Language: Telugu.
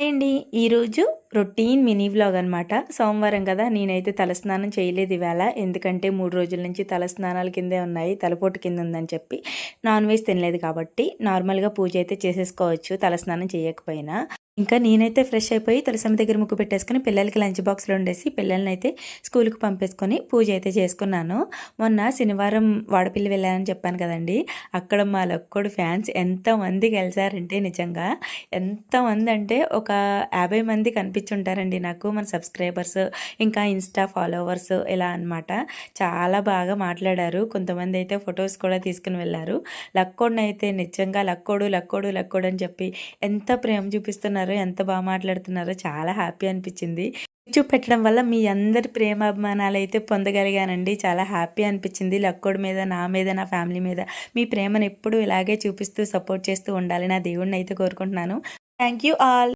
అండి ఈరోజు రొటీన్ మినీ వ్లాగ్ అనమాట సోమవారం కదా నేనైతే తలస్నానం చేయలేదు ఇవాళ. ఎందుకంటే మూడు రోజుల నుంచి తలస్నానాల కిందే ఉన్నాయి తలపోటు కింద ఉందని చెప్పి. నాన్ వెజ్ తినలేదు కాబట్టి నార్మల్గా పూజ అయితే చేసేసుకోవచ్చు తలస్నానం చేయకపోయినా. ఇంకా నేనైతే ఫ్రెష్ అయిపోయి తులసమ్మ దగ్గర ముక్కు పెట్టేసుకుని పిల్లలకి లంచ్ బాక్స్లో ఉండేసి పిల్లల్ని అయితే స్కూల్కి పంపేసుకొని పూజ అయితే చేసుకున్నాను. మొన్న శనివారం వాడపిల్లి వెళ్ళానని చెప్పాను కదండి. అక్కడ మా లక్కోడు ఫ్యాన్స్ ఎంతమంది కలిసారంటే నిజంగా ఎంతమంది అంటే ఒక యాభై మంది కనిపించుంటారండి నాకు మన సబ్స్క్రైబర్స్ ఇంకా ఇన్స్టా ఫాలోవర్స్ ఇలా అనమాట చాలా బాగా మాట్లాడారు. కొంతమంది అయితే ఫొటోస్ కూడా తీసుకుని వెళ్ళారు. లక్కోడిని అయితే నిజంగా లక్కోడు లక్కోడు లక్కోడు అని చెప్పి ఎంత ప్రేమ చూపిస్తున్నారు ఎంత బాగా మాట్లాడుతున్నారో చాలా హ్యాపీ అనిపించింది. చూపెట్టడం వల్ల మీ అందరి ప్రేమ అభిమానాలు అయితే పొందగలిగానండి. చాలా హ్యాపీ అనిపించింది. లక్కోడి మీద నా మీద నా ఫ్యామిలీ మీద మీ ప్రేమను ఎప్పుడు ఇలాగే చూపిస్తూ సపోర్ట్ చేస్తూ ఉండాలి. నా దేవుడిని అయితే కోరుకుంటున్నాను. Thank you all.